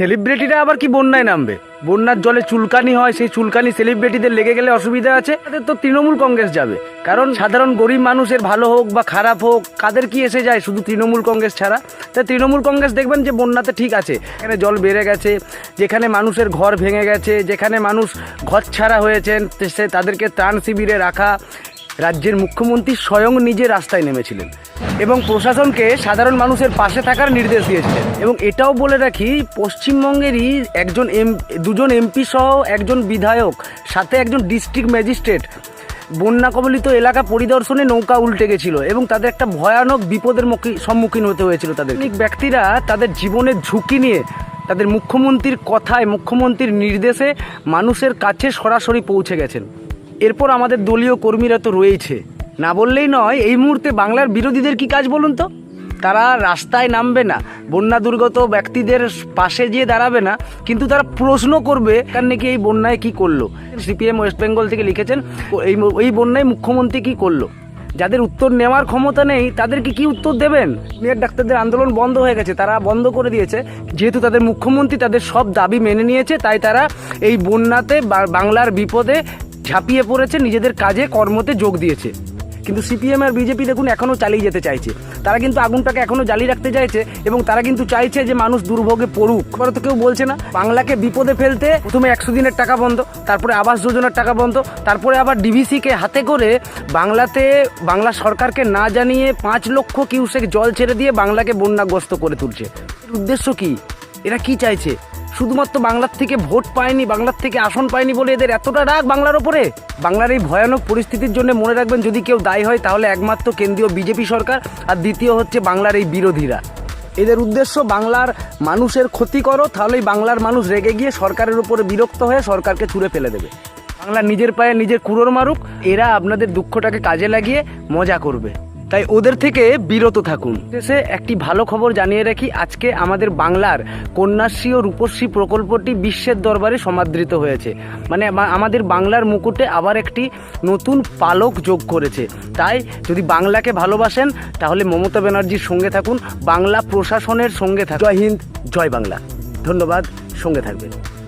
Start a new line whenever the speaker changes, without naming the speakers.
সেলিব্রিটিরা আবার কি বন্যায় নামবে? বন্যার জলে চুলকানি হয়, সেই চুলকানি সেলিব্রিটিদের লেগে গেলে অসুবিধা আছে? তাদের তো তৃণমূল কংগ্রেস যাবে। কারণ সাধারণ গরিব মানুষের ভালো হোক বা খারাপ হোক, কাদের কি এসে যায়? শুধু তৃণমূল কংগ্রেস ছাড়া। তাই তৃণমূল কংগ্রেস দেখবেন যে বন্যাতে ঠিক আছে। এখানে জল বেড়ে গেছে, যেখানে মানুষের ঘর ভেঙে গেছে, যেখানে মানুষ ঘর ছাড়া হয়েছেন, সে তাদেরকে ত্রাণ শিবিরে রাখা রাজ্যের মুখ্যমন্ত্রী স্বয়ং নিজে রাস্তায় নেমেছিলেন এবং প্রশাসনকে সাধারণ মানুষের পাশে থাকার নির্দেশ দিয়েছিলেন। এবং এটাও বলে রাখি, পশ্চিমবঙ্গেরই একজন এম, দুজন এমপি সহ একজন বিধায়ক, সাথে একজন ডিস্ট্রিক্ট ম্যাজিস্ট্রেট, বন্যা কবলিত এলাকা পরিদর্শনে নৌকা উল্টে গেছিল এবং তাদের একটা ভয়ানক বিপদের মুখী- সম্মুখীন হতে হয়েছিল তাদের। ব্যক্তিরা তাদের জীবনের ঝুঁকি নিয়ে তাদের মুখ্যমন্ত্রীর কথায়, মুখ্যমন্ত্রীর নির্দেশে মানুষের কাছে সরাসরি পৌঁছে গেছেন। এরপর আমাদের দলীয় কর্মীরা তো রয়েছে। না বললেই নয়, এই মুহূর্তে বাংলার বিরোধীদের কি কাজ বলুন তো? তারা রাস্তায় নামবে না, বন্যা দুর্গত ব্যক্তিদের পাশে গিয়ে দাঁড়াবে না, কিন্তু তারা প্রশ্ন করবে কারণ নাকি এই বন্যায় কি করল? সিপিএম ওয়েস্ট বেঙ্গল থেকে লিখেছেন, এই এই বন্যায় মুখ্যমন্ত্রী কি করল? যাদের উত্তর নেওয়ার ক্ষমতা নেই, তাদেরকে কি উত্তর দেবেন? মেয়ের ডাক্তারদের আন্দোলন বন্ধ হয়ে গেছে, তারা বন্ধ করে দিয়েছে। যেহেতু তাদের মুখ্যমন্ত্রী তাদের সব দাবি মেনে নিয়েছে, তাই তারা এই বন্যাতে বাংলার বিপদে ঝাঁপিয়ে পড়েছে, নিজেদের কাজে, কর্মতে যোগ দিয়েছে। কিন্তু সিপিএম আর বিজেপি দেখুন এখনও চালিয়ে যেতে চাইছে। তারা কিন্তু আগুনটাকে এখনও জ্বালিয়ে রাখতে চাইছে এবং তারা কিন্তু চাইছে যে মানুষ দুর্ভোগে পড়ুক। এবারে তো কেউ বলছে না, বাংলাকে বিপদে ফেলতে প্রথমে একশো দিনের টাকা বন্ধ, তারপরে আবাস যোজনার টাকা বন্ধ, তারপরে আবার ডিভিসিকে হাতে করে বাংলাতে, বাংলা সরকারকে না জানিয়ে পাঁচ লক্ষ কিউসেক জল ছেড়ে দিয়ে বাংলাকে বন্যাগ্রস্ত করে তুলছে। উদ্দেশ্য কি? এরা কি চাইছে? শুধুমাত্র বাংলার থেকে ভোট পায়নি, বাংলার থেকে আসন পায়নি বলে এদের এতটা রাগ বাংলার ওপরে? বাংলার এই ভয়ানক পরিস্থিতির জন্য মনে রাখবেন, যদি কেউ দায়ী হয় তাহলে একমাত্র কেন্দ্রীয় বিজেপি সরকার আর দ্বিতীয় হচ্ছে বাংলার এই বিরোধীরা। এদের উদ্দেশ্য বাংলার মানুষের ক্ষতি করো, তাহলেই বাংলার মানুষ রেগে গিয়ে সরকারের উপরে বিরক্ত হয়ে সরকারকে ছুঁড়ে ফেলে দেবে। বাংলা নিজের পায়ে নিজের কুড়োর মারুক, এরা আপনাদের দুঃখটাকে কাজে লাগিয়ে মজা করবে। তাই ওদের থেকে বিরত থাকুন। শেষে একটি ভালো খবর জানিয়ে রাখি, আজকে আমাদের বাংলার কন্যাশ্রী ও রূপশ্রী প্রকল্পটি বিশ্বের দরবারে সমাদৃত হয়েছে। মানে আমাদের বাংলার মুকুটে আবার একটি নতুন পালক যোগ করেছে। তাই যদি বাংলাকে ভালোবাসেন, তাহলে মমতা ব্যানার্জির সঙ্গে থাকুন, বাংলা প্রশাসনের সঙ্গে থাকুন। জয় হিন্দ, জয় বাংলা। ধন্যবাদ, সঙ্গে থাকবেন।